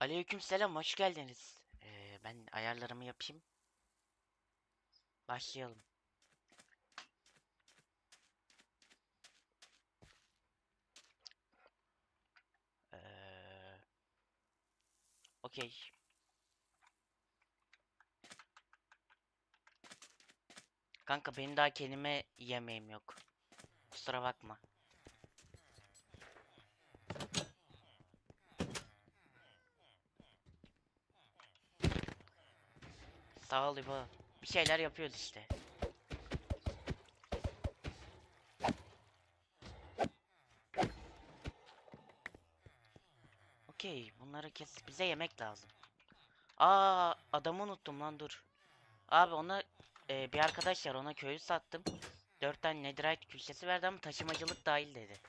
Aleykümselam, hoş geldiniz. Ee, ben ayarlarımı yapayım. Başlayalım. Ee, okey. Kanka benim daha kelime yemeğim yok. Kusura bakma. Ol İbo. Bir şeyler yapıyoruz işte. Okey, bunları kes. Bize yemek lazım. Aa, adamı unuttum lan dur. Abi ona e, bir arkadaş var ona köyü sattım. Dört tane netherite külçesi verdi ama taşımacılık dahil dedi.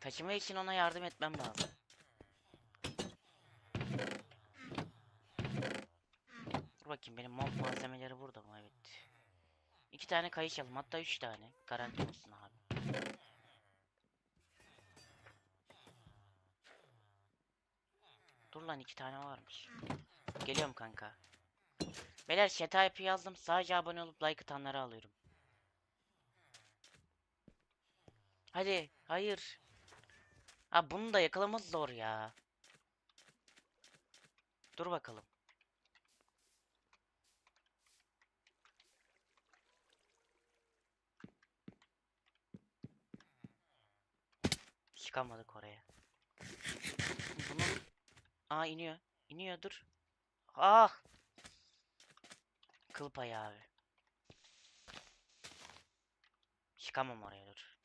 Taşıma için ona yardım etmem lazım. Dur bakayım benim mob malzemeleri burada mı? Evet. İki tane kayış alım hatta üç tane. Garanti olsun abi. Dur lan iki tane varmış. Geliyorum kanka. Beyler chat IP yazdım. Sadece abone olup like atanları alıyorum. Hadi. Hayır. Ha bunu da yakalamamız zor ya. Dur bakalım. Çıkamadık oraya. Bunu... Aa iniyor. İniyor dur. Ah! Kıl payı abi. Çıkamam oraya dur.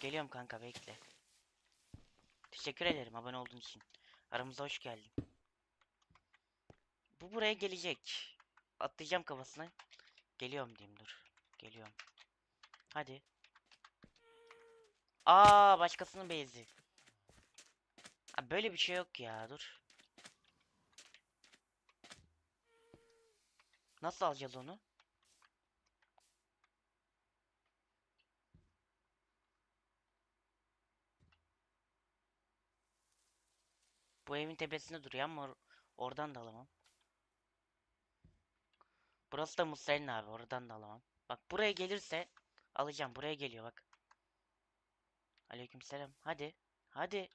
Geliyorum kanka bekle. Teşekkür ederim abone olduğun için. Aramıza hoş geldin. Bu buraya gelecek. Atlayacağım kafasına. Geliyorum diyeyim dur. Geliyorum. Hadi. Aa başkasının base'i. Böyle bir şey yok ya dur. Nasıl alacağız onu? Bu evin tepesinde duruyor ama or- oradan da alamam. Burası da Musa'nın abi oradan da alamam. Bak buraya gelirse alacağım. Buraya geliyor bak. Aleykümselam. Hadi. Hadi.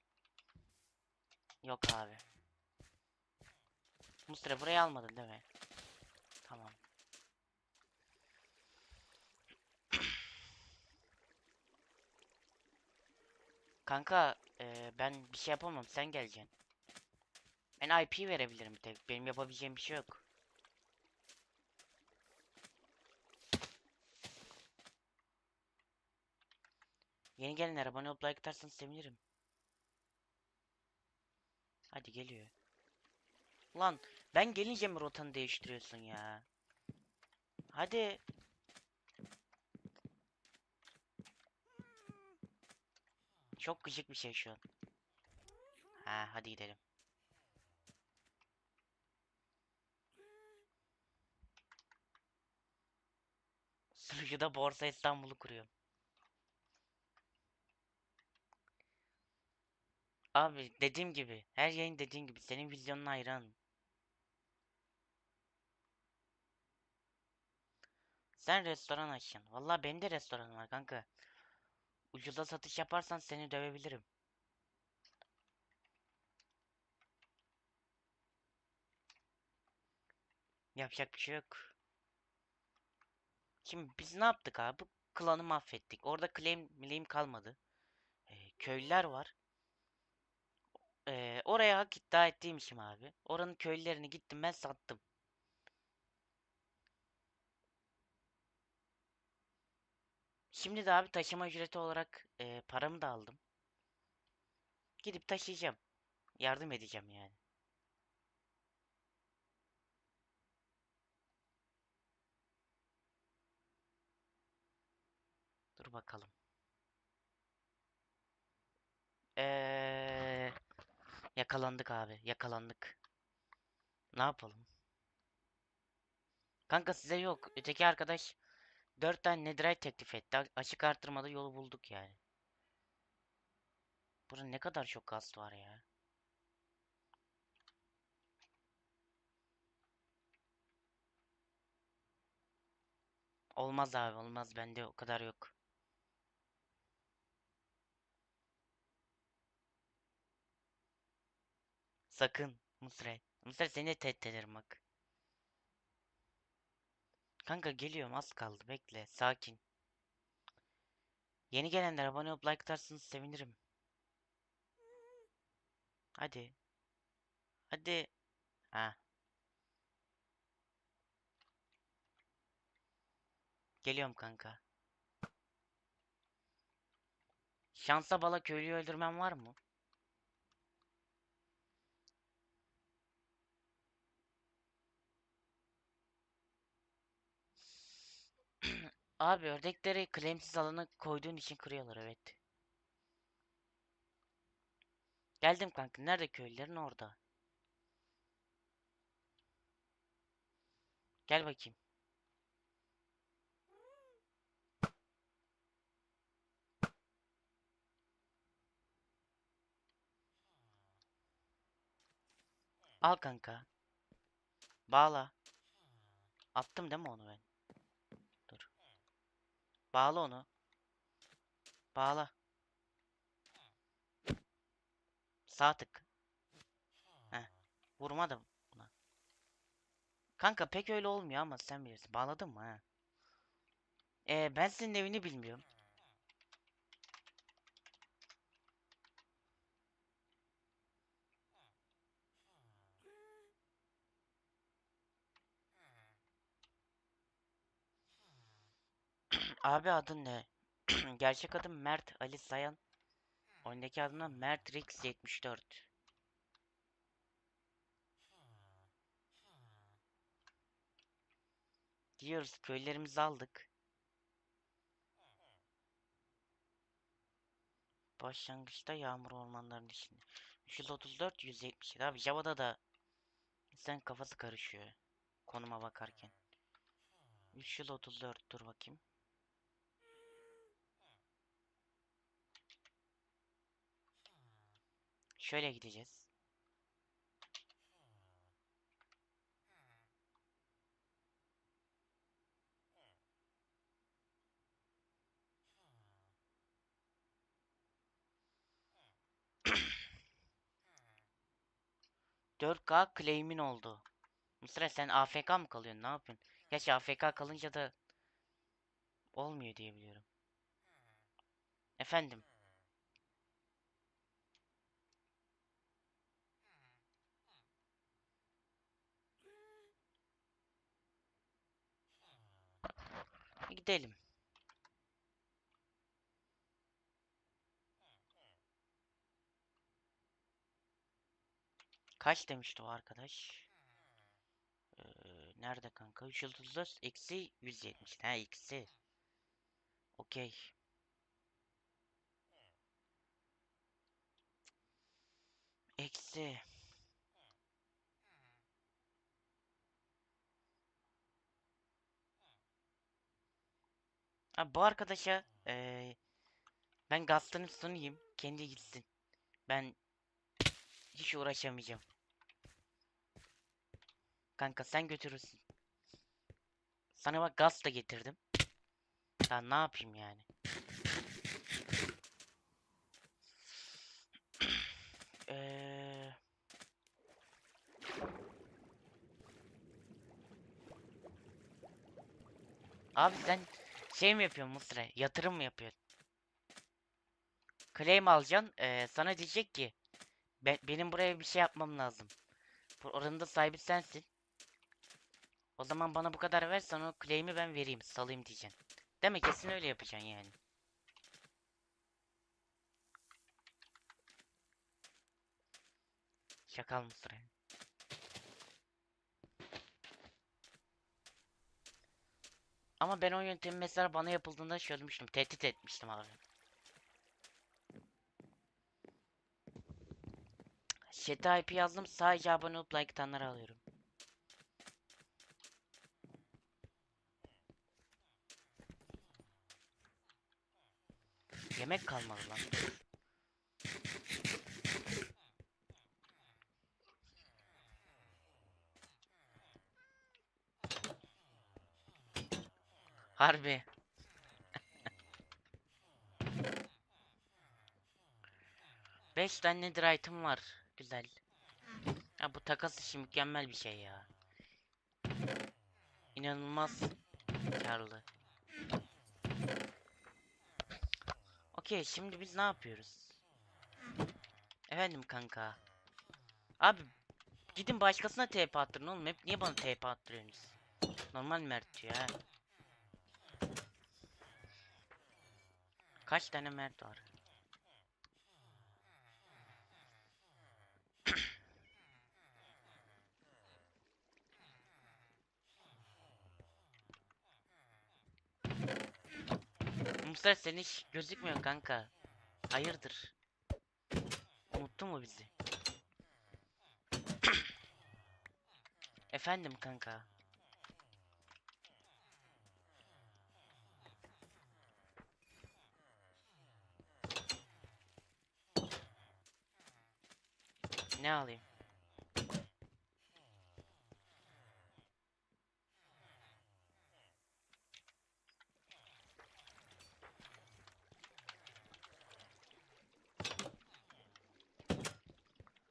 Yok abi. Mustra burayı almadın değil mi? Tamam. Kanka eee, ben bir şey yapamam sen geleceksin. Ben IP verebilirim tek. Benim yapabileceğim bir şey yok. Yeni gelenler abone olup like atarsanız sevinirim. Hadi geliyor. Ulan ben gelince mi rotanı değiştiriyorsun ya? Hadi. Çok gıcık bir şey şu an. Ha hadi gidelim. Sunucuda Borsa İstanbul'u kuruyorum. Abi dediğim gibi her yayın dediğim gibi senin vizyonuna hayranım. Sen restoran açacaksın. Vallahi benim de restoranım var kanka. Ucuza satış yaparsan seni dövebilirim. Yapacak bir şey yok. Şimdi biz ne yaptık abi? Bu klanı mahvettik. Orada claim claim kalmadı. Ee, köylüler var. Ee, oraya hak iddia ettiğim abi. Oranın köylülerini gittim ben sattım. Şimdi de abi taşıma ücreti olarak e, paramı da aldım. Gidip taşıyacağım. Yardım edeceğim yani. Dur bakalım. Eee yakalandık abi, yakalandık. Ne yapalım? Kanka size yok. Öteki arkadaş Dört tane netherite teklif etti. Açık arttırmada yolu bulduk yani. Burada ne kadar çok gaz var ya. Olmaz abi olmaz bende o kadar yok. Sakın Musre. Musre seni tehdit ederim bak. Kanka geliyorum az kaldı bekle sakin. Yeni gelenler abone olup like atarsanız sevinirim. Hadi. Hadi. Ha. Geliyorum kanka. Şansa bala köylüyü öldürmem var mı? Abi ördekleri claimsiz alana koyduğun için kırıyorlar evet. Geldim kanka. Nerede köylülerin orada? Gel bakayım. Al kanka. Bağla. Attım değil mi onu ben? Bağla onu. Bağla. Sağ tık. Heh. Vurma da buna. Kanka pek öyle olmuyor ama sen bilirsin. Bağladın mı ha? Ee, ben senin evini bilmiyorum. Abi adın ne? Gerçek adım Mert Ali Sayan. Oyundaki adım da Mert Rix 74. Gidiyoruz köylerimizi aldık. Başlangıçta yağmur ormanlarının içinde. 334 177 abi Java'da da insan kafası karışıyor konuma bakarken. 334 dur bakayım. Şöyle gideceğiz. Dört k claim'in oldu. Mısra sen AFK mı kalıyorsun? Ne yapıyorsun? Gerçi AFK kalınca da olmuyor diye biliyorum. Efendim. Gidelim. Kaç demişti o arkadaş? Ee, nerede kanka? 334 eksi 170. Ha eksi. Okey. Eksi. Ha, bu arkadaşa eee, ben gazlarını sunayım. Kendi gitsin. Ben hiç uğraşamayacağım. Kanka sen götürürsün. Sana bak gaz da getirdim. Daha ne yapayım yani? Eee Abi sen şey mi yapıyorsun Mısra? Yatırım mı yapıyorsun? Claim alacaksın. eee, sana diyecek ki "Be- benim buraya bir şey yapmam lazım. Oranın da sahibi sensin. O zaman bana bu kadar ver sana o claim'i ben vereyim salayım diyeceksin. Demek kesin öyle yapacaksın yani. Şakal Mısra. Ama ben o yöntemi mesela bana yapıldığında şey çözmüştüm. Tehdit etmiştim abi. Chat'e IP yazdım. Sadece abone olup like atanları alıyorum. Yemek kalmadı lan. Harbi. Beş tane netherite'ım var. Güzel. Ya bu takas işi mükemmel bir şey ya. İnanılmaz karlı. Okey şimdi biz ne yapıyoruz? Efendim kanka. Abi gidin başkasına TP attırın oğlum. Hep niye bana TP attırıyorsunuz? Normal Mert diyor Kaç tane Mert var? Mustafa sen hiç gözükmüyor kanka. Hayırdır? Unuttun mu bizi? Efendim kanka. Ne alayım?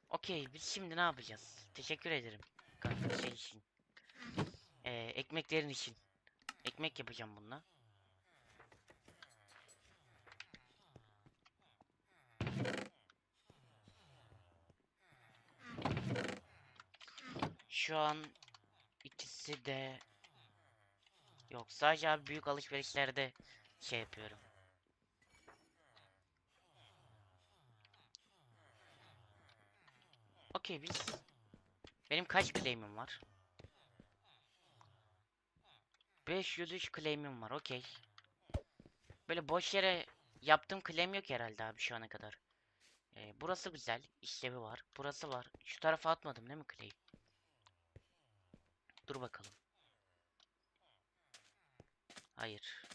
Okey biz şimdi ne yapacağız? Teşekkür ederim kanka şey için. Ee, ekmeklerin için. Ekmek yapacağım bununla. Şu an ikisi de yok sadece abi büyük alışverişlerde şey yapıyorum. Okey biz benim kaç claim'im var? 503 claim'im var okey. Böyle boş yere yaptığım claim yok herhalde abi şu ana kadar. Ee, burası güzel işlevi var. Burası var. Şu tarafa atmadım değil mi claim? Dur bakalım. Hayır.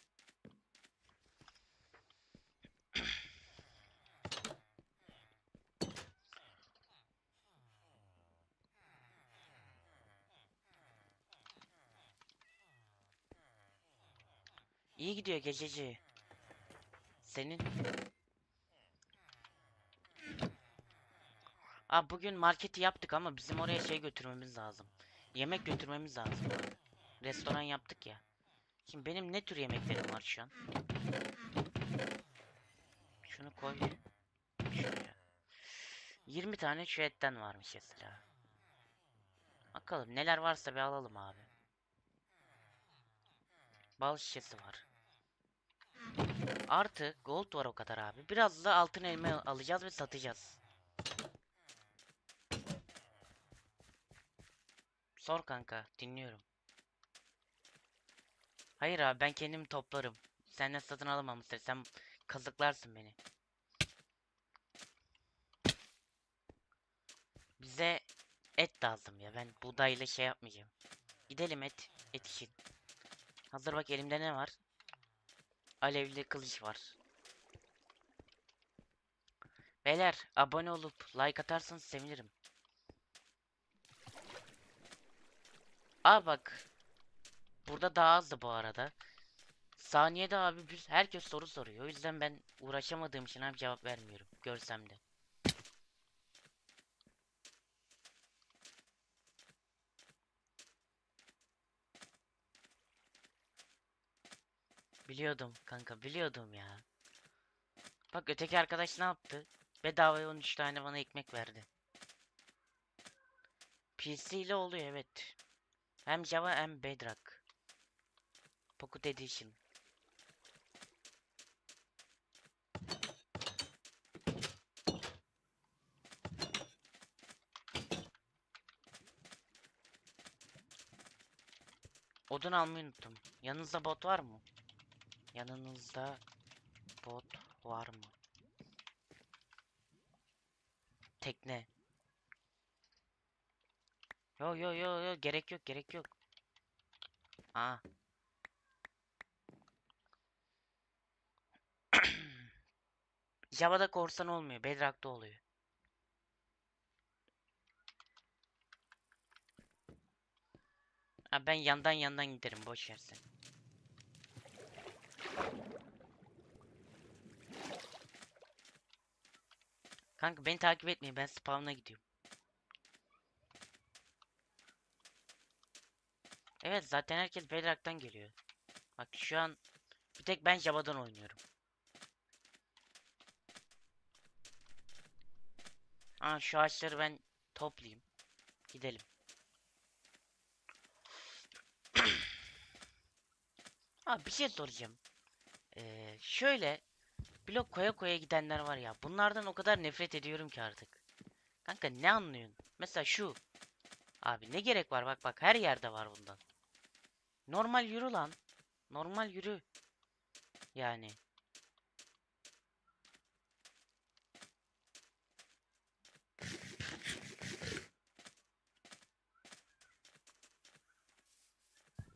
İyi gidiyor gececi. Senin? Aa bugün marketi yaptık ama bizim oraya şey götürmemiz lazım. Yemek götürmemiz lazım. Restoran yaptık ya. Şimdi benim ne tür yemeklerim var şu an? Şunu koy. Şuraya. 20 tane şu etten varmış mesela. Bakalım neler varsa bir alalım abi. Bal şişesi var. Artı gold var o kadar abi. Biraz da altın elma alacağız ve satacağız. Sor kanka, dinliyorum. Hayır abi ben kendim toplarım. Senden satın alamam. Sen kazıklarsın beni. Bize et lazım ya. Ben buğdayla şey yapmayacağım. Gidelim et. Et için. Hazır bak elimde ne var? Alevli kılıç var. Beyler abone olup like atarsanız sevinirim. Aa bak. Burada daha azdı bu arada. Saniyede abi biz herkes soru soruyor. O yüzden ben uğraşamadığım için abi cevap vermiyorum. Görsem de. Biliyordum kanka biliyordum ya. Bak öteki arkadaş ne yaptı? Bedavaya 13 tane bana ekmek verdi. PC ile oluyor evet. Hem Java hem Bedrock. Pocket Edition. Odun almayı unuttum. Yanınızda bot var mı? Yanınızda bot var mı? Tekne. Yo yo yo yo gerek yok gerek yok. Aa. Java'da korsan olmuyor. Bedrock'ta oluyor. Ha, ben yandan yandan giderim. Boş ver sen. Kanka beni takip etmeyin. Ben spawn'a gidiyorum. Evet zaten herkes Bedrock'tan geliyor. Bak şu an bir tek ben Java'dan oynuyorum. Aa şu ağaçları ben toplayayım. Gidelim. Abi bir şey soracağım. Ee, şöyle blok koya koya gidenler var ya. Bunlardan o kadar nefret ediyorum ki artık. Kanka ne anlıyorsun? Mesela şu. Abi ne gerek var bak bak her yerde var bundan. Normal yürü lan. Normal yürü. Yani.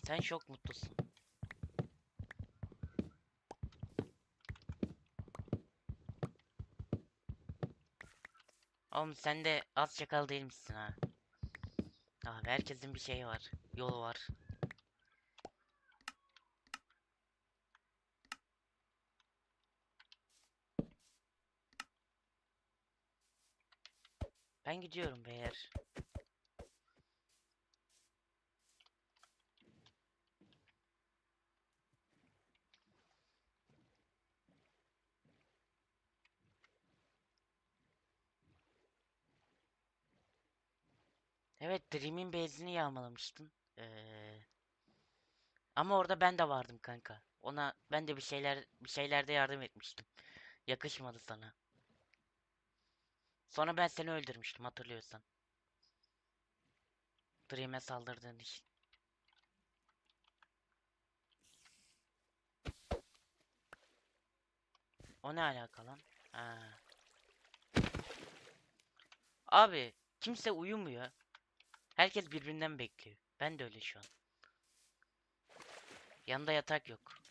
Sen çok mutlusun. Oğlum sen de az çakal değil misin ha? Abi herkesin bir şeyi var. Yolu var. Gidiyorum beyler. Evet Dream'in bezini yağmalamıştın. Ee, ama orada ben de vardım kanka. Ona ben de bir şeyler bir şeylerde yardım etmiştim. Yakışmadı sana. Sonra ben seni öldürmüştüm hatırlıyorsan. Dream'e saldırdığın için. O ne alaka lan? Ha. Abi kimse uyumuyor. Herkes birbirinden bekliyor. Ben de öyle şu an. Yanında yatak yok.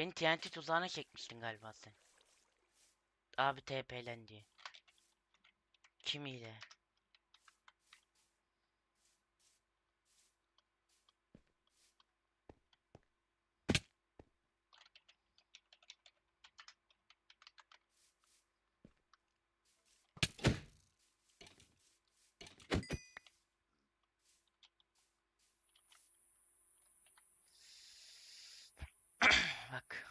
Beni TNT tuzağına çekmiştin galiba sen. Abi TP'len diye. Kimiyle? Bak.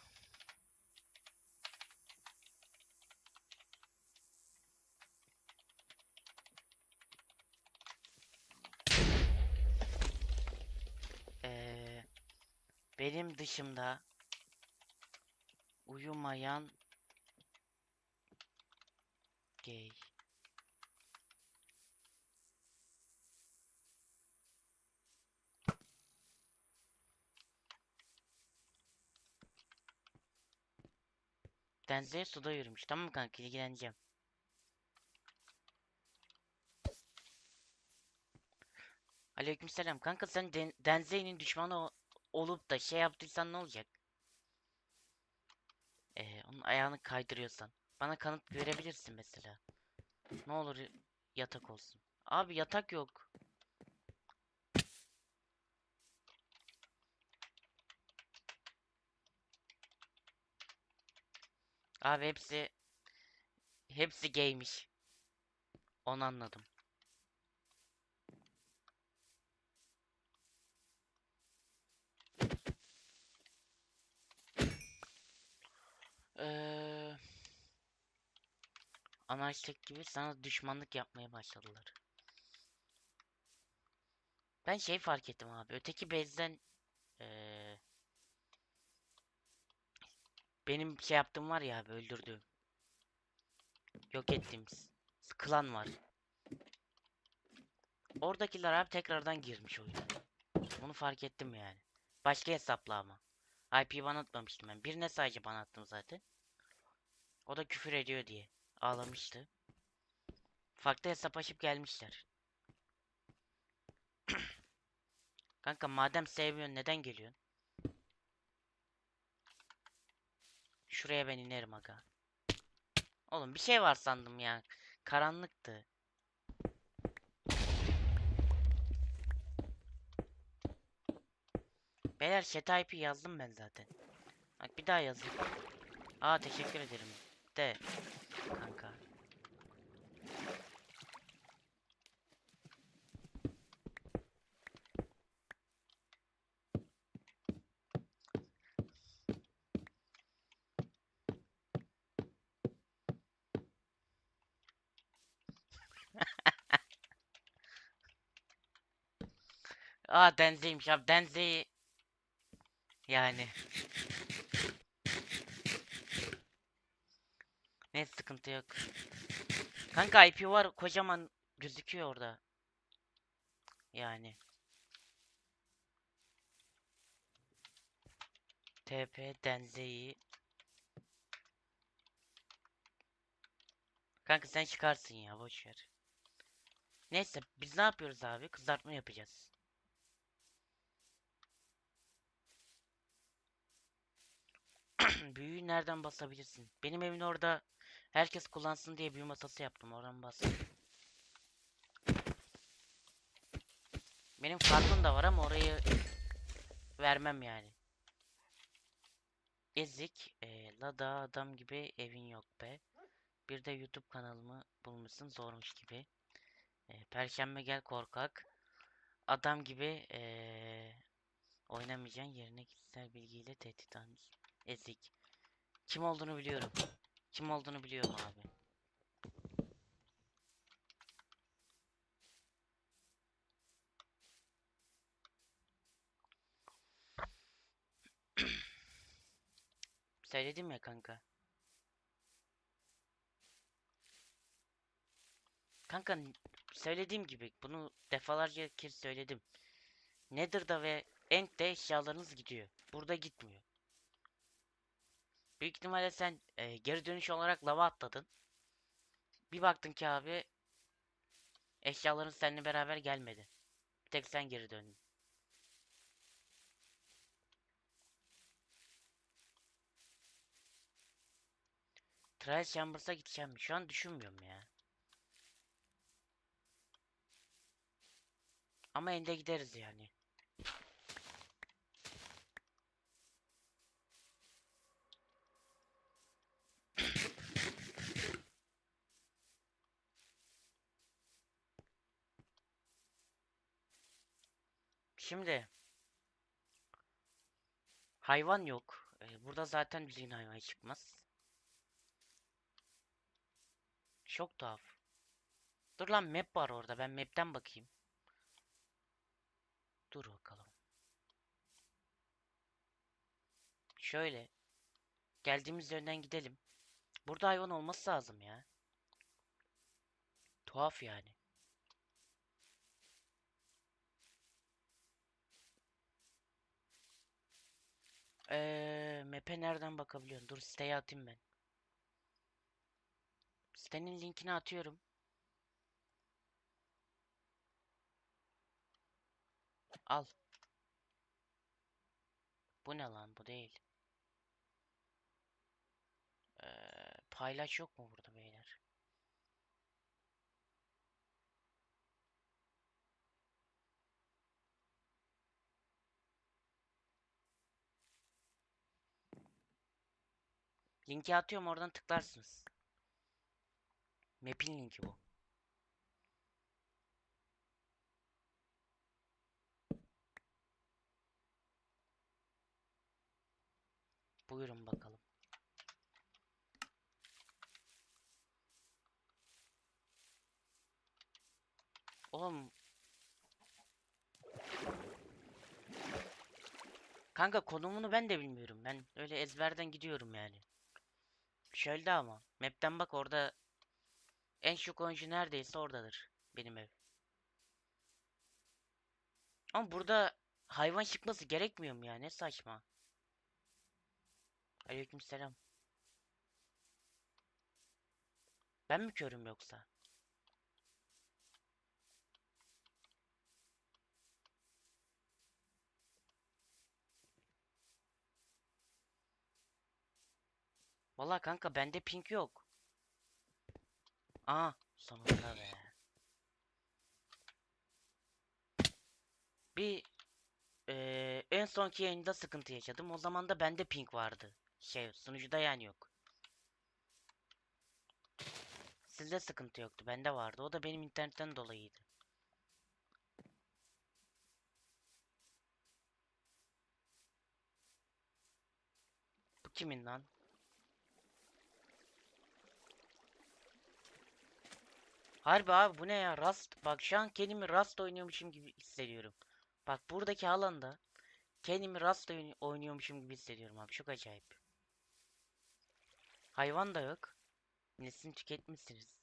Ee, benim dışımda uyumayan gay. Denze suda yürümüş. Tamam mı kanka ilgileneceğim. Aleykümselam. Kanka sen Den Denze'nin düşmanı o- olup da şey yaptıysan ne olacak? Ee, onun ayağını kaydırıyorsan. Bana kanıt verebilirsin mesela. Ne olur yatak olsun. Abi yatak yok. Abi hepsi hepsi gaymiş. Onu anladım. Eee anarşik gibi sana düşmanlık yapmaya başladılar. Ben şey fark ettim abi. Öteki bezden eee benim şey yaptığım var ya abi öldürdüğüm. Yok ettiğimiz. Klan var. Oradakiler abi tekrardan girmiş oyuna. Bunu fark ettim yani. Başka hesapla ama. IP ban atmamıştım ben. Birine sadece ban attım zaten. O da küfür ediyor diye. Ağlamıştı. Farklı hesap açıp gelmişler. Kanka madem sevmiyorsun neden geliyorsun? Şuraya ben inerim aga. Oğlum bir şey var sandım ya. Karanlıktı. Beyler chat IP yazdım ben zaten. Bak bir daha yazayım. Aa teşekkür ederim. De kanka. Aa Denze'ymiş abi. Denze'yi yani. Ne sıkıntı yok. Kanka IP var kocaman gözüküyor orada. Yani. TP Denze'yi. Kanka sen çıkarsın ya boş ver. Neyse biz ne yapıyoruz abi? Kızartma yapacağız. Büyüyü nereden basabilirsin? Benim evin orada herkes kullansın diye büyü masası yaptım. Oradan bas. Benim farkım da var ama orayı vermem yani. Ezik. E, Lada adam gibi evin yok be. Bir de YouTube kanalımı bulmuşsun zormuş gibi. E, Perşembe gel korkak. Adam gibi e, oynamayacaksın yerine kişisel bilgiyle tehdit almış. Ezik. Kim olduğunu biliyorum. Kim olduğunu biliyorum abi. Söyledim ya kanka. Kanka söylediğim gibi bunu defalarca kez söyledim. Nether'da ve End'de eşyalarınız gidiyor. Burada gitmiyor. Büyük ihtimalle sen e, geri dönüş olarak lava atladın. Bir baktın ki abi eşyaların seninle beraber gelmedi. Bir tek sen geri döndün. Trial Chambers'a gideceğim. Şu an düşünmüyorum ya. Ama End'e gideriz yani. Şimdi hayvan yok. Ee, burada zaten düzgün hayvan çıkmaz. Çok tuhaf. Dur lan map var orada. Ben map'ten bakayım. Dur bakalım. Şöyle. Geldiğimiz yönden gidelim. Burada hayvan olması lazım ya. Tuhaf yani. Eee map'e nereden bakabiliyorsun? Dur siteye atayım ben. Sitenin linkini atıyorum. Al. Bu ne lan? Bu değil. Eee, paylaş yok mu burada? Linki atıyorum oradan tıklarsınız. Map'in linki bu. Buyurun bakalım. Oğlum. Kanka konumunu ben de bilmiyorum. Ben öyle ezberden gidiyorum yani. Şöyle ama. Map'ten bak orada en şok oyuncu neredeyse oradadır. Benim ev. Ama burada hayvan çıkması gerekmiyor mu ya? Ne saçma. Aleykümselam. Ben mi körüm yoksa? Vallahi kanka bende pink yok. Aa sonunda be. Bir eee, en sonki yayında sıkıntı yaşadım. O zaman da bende pink vardı. Şey sunucuda yani yok. Sizde sıkıntı yoktu. Bende vardı. O da benim internetten dolayıydı. Bu kimin lan? Harbi abi bu ne ya? Rust. Bak şu an kendimi Rust oynuyormuşum gibi hissediyorum. Bak buradaki alanda kendimi oyun- oynuyormuşum gibi hissediyorum abi. Çok acayip. Hayvan da yok. Nesini tüketmişsiniz.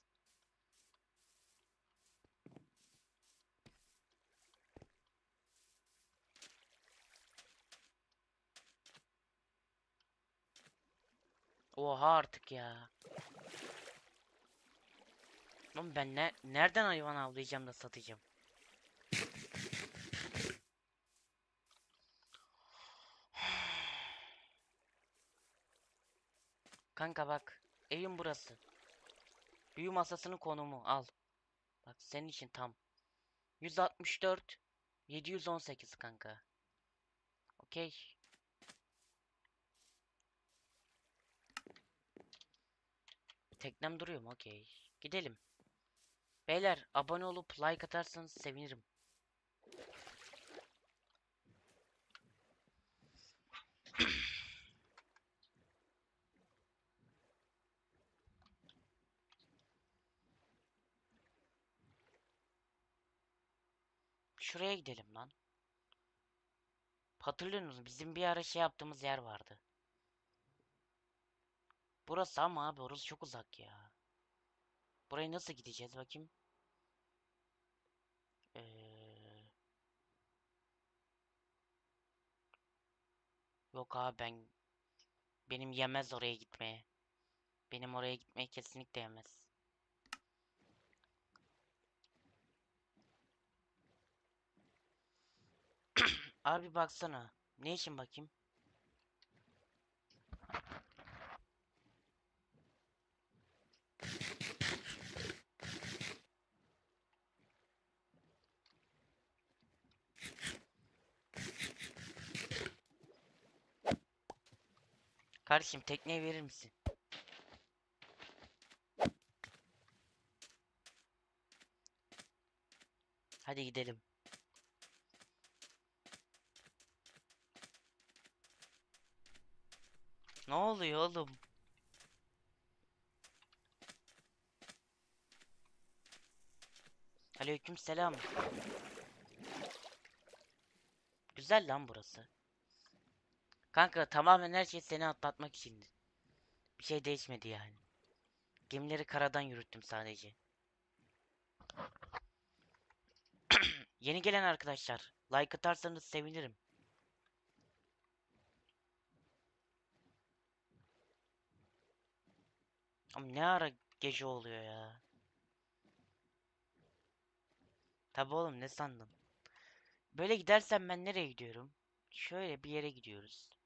Oha artık ya. Oğlum ben ne nereden hayvan avlayacağım da satacağım? Kanka bak, evim burası. Büyü masasının konumu al. Bak senin için tam. 164 718 kanka. Okey. Teknem duruyor mu? Okey. Gidelim. Beyler abone olup like atarsanız sevinirim. Şuraya gidelim lan. Hatırlıyor musunuz? Bizim bir ara şey yaptığımız yer vardı. Burası ama abi orası çok uzak ya. Buraya nasıl gideceğiz bakayım? Ee... Yok abi ben benim yemez oraya gitmeye. Benim oraya gitmeye kesinlikle yemez. Abi baksana. Ne için bakayım? Kardeşim tekneyi verir misin? Hadi gidelim. Ne oluyor oğlum? Aleyküm selam. Güzel lan burası. Kanka tamamen her şey seni atlatmak içindi. Bir şey değişmedi yani. Gemileri karadan yürüttüm sadece. Yeni gelen arkadaşlar, like atarsanız sevinirim. Ama ne ara gece oluyor ya? Tabi oğlum ne sandın? Böyle gidersem ben nereye gidiyorum? Şöyle bir yere gidiyoruz.